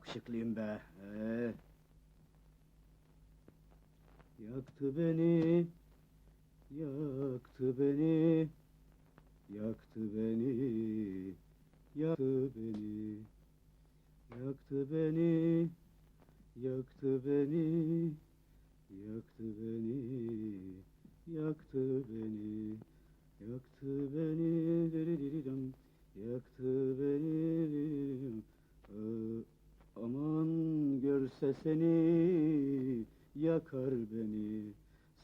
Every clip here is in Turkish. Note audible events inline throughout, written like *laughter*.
Yakışıklıyım be. Ee. Yaktı beni, yaktı beni, yaktı beni, yaktı beni, yaktı beni, yaktı beni, yaktı beni, yaktı beni, yaktı beni, diridiridam, yaktı beni, diridiridam. Ee, aman görse seni, yakar beni,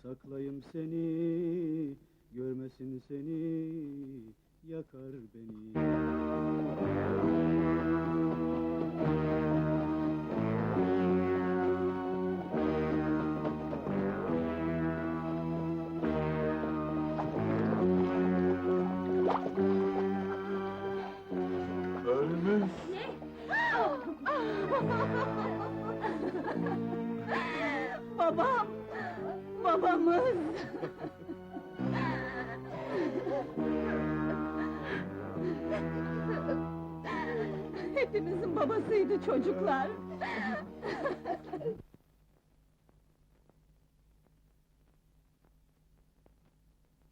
saklayayım seni, görmesin seni, yakar beni. Hepimizin babasıydı çocuklar.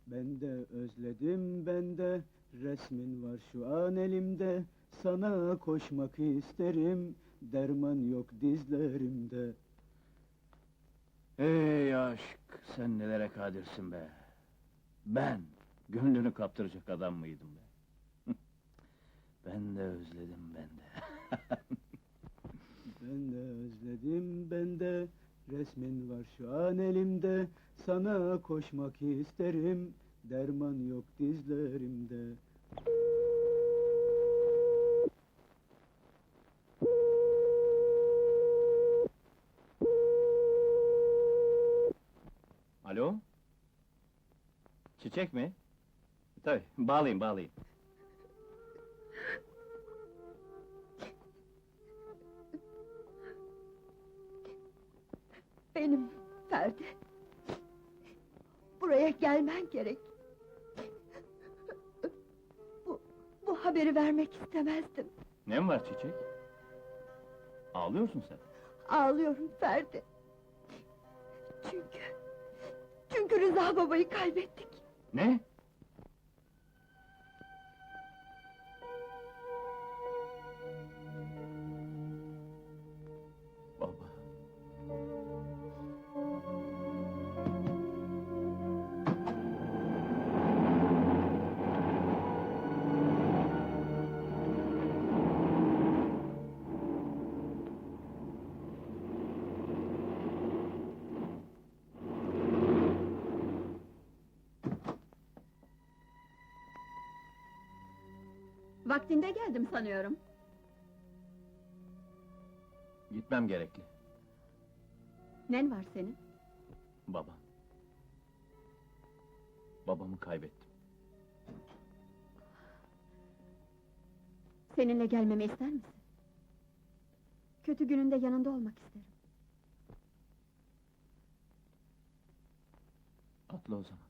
Ben de özledim ben de resmin var şu an elimde sana koşmak isterim derman yok dizlerimde Ey aşk, sen nelere kadirsin be. Ben, gönlünü kaptıracak adam mıydım be? *laughs* ben de özledim ben de. *laughs* Ben de özledim ben de resmin var şu an elimde sana koşmak isterim derman yok dizlerimde Alo? Çiçek mi? Tabii, bağlayayım, bağlayayım. Benim Ferdi. Buraya gelmen gerek. Bu, bu haberi vermek istemezdim. Ne var çiçek? Ağlıyorsun sen. Ağlıyorum Ferdi. Çünkü... Çünkü Rıza babayı kaybettik. Ne? Vaktinde geldim sanıyorum. Gitmem gerekli. Nen var senin? Baba. Babamı kaybettim. Seninle gelmemi ister misin? Kötü gününde yanında olmak isterim. Atla o zaman.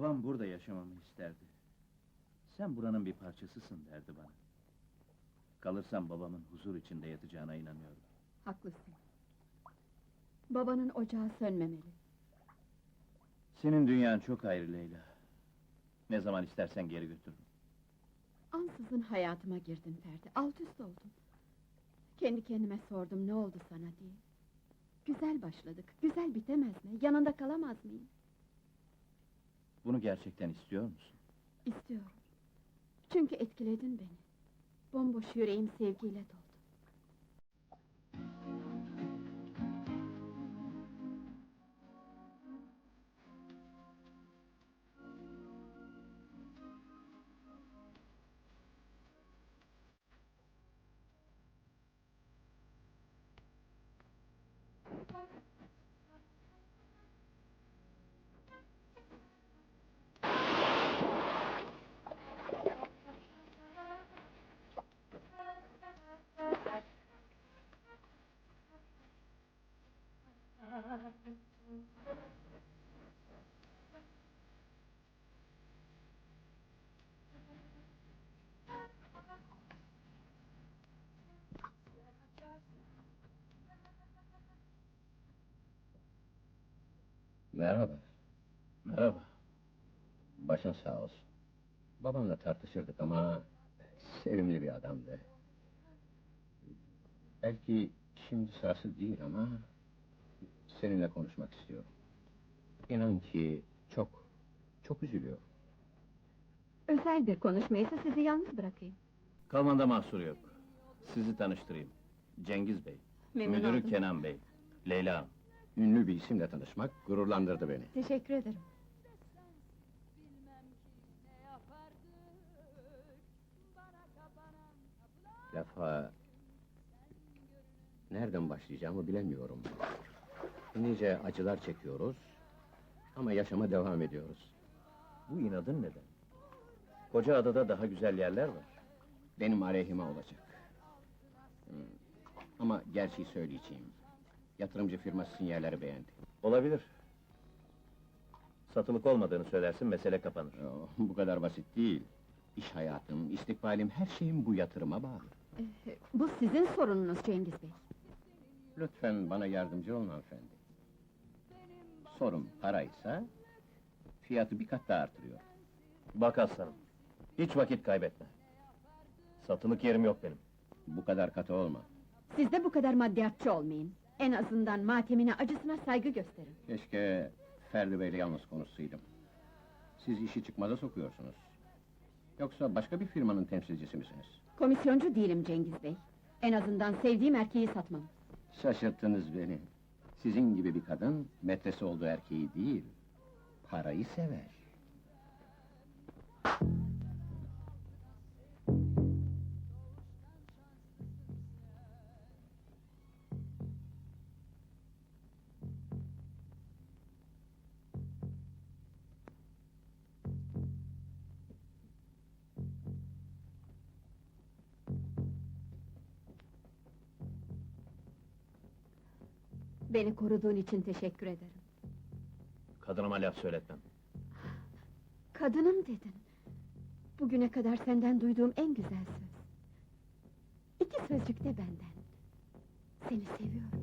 Babam burada yaşamamı isterdi. Sen buranın bir parçasısın derdi bana. Kalırsam babamın huzur içinde yatacağına inanıyorum. Haklısın. Babanın ocağı sönmemeli. Senin dünyan çok ayrı Leyla. Ne zaman istersen geri götürürüm. Ansızın hayatıma girdin Ferdi. Alt üst oldum. Kendi kendime sordum ne oldu sana diye. Güzel başladık. Güzel bitemez mi? Yanında kalamaz mıyım? Bunu gerçekten istiyor musun? İstiyorum. Çünkü etkiledin beni. Bomboş yüreğim sevgiyle doldu. Merhaba, Merhaba. başın sağ olsun. Babamla tartışırdık ama sevimli bir adamdı. Belki şimdi sırası değil ama seninle konuşmak istiyorum. İnan ki çok, çok üzülüyor. Özel bir konuşmaysa sizi yalnız bırakayım. Kalmanda mahsur yok. Sizi tanıştırayım. Cengiz Bey. Memnun Müdürü oldum. Kenan Bey. Leyla Hanım. Ünlü bir isimle tanışmak gururlandırdı beni. Teşekkür ederim. Bilmem ki ne yapardık Bana kapanan kapılar Lafa nereden başlayacağımı bilemiyorum. Nice acılar çekiyoruz ama yaşama devam ediyoruz. Bu inadın neden? Koca adada daha güzel yerler var. benim aleyhime olacak. Hmm, Ama gerçeği söyleyeceğim. Yatırımcı firma sinyalleri beğendi. Olabilir. Satılık olmadığını söylersin, mesele kapanır. Yo, bu kadar basit değil. İş hayatım, istikbalim, her şeyim bu yatırıma bağlı. Ee, bu sizin sorununuz Cengiz Bey. Lütfen bana yardımcı olun hanımefendi. Sorun paraysa, fiyatı bir kat daha artırıyor. Bak aslanım, hiç vakit kaybetme. Satılık yerim yok benim. Bu kadar katı olma. Siz de bu kadar maddiyatçı olmayın. En azından matemine, acısına saygı gösterin. Keşke Ferdi Bey'le yalnız konuşsaydım. Siz işi çıkmaza sokuyorsunuz. Yoksa başka bir firmanın temsilcisi misiniz? Komisyoncu değilim Cengiz Bey. En azından sevdiğim erkeği satmam. Şaşırttınız beni. Sizin gibi bir kadın, metresi olduğu erkeği değil, parayı sever. Beni koruduğun için teşekkür ederim. Kadınıma laf söyletmem. Kadınım dedin. Bugüne kadar senden duyduğum en güzel söz. İki sözcük de benden. Seni seviyorum.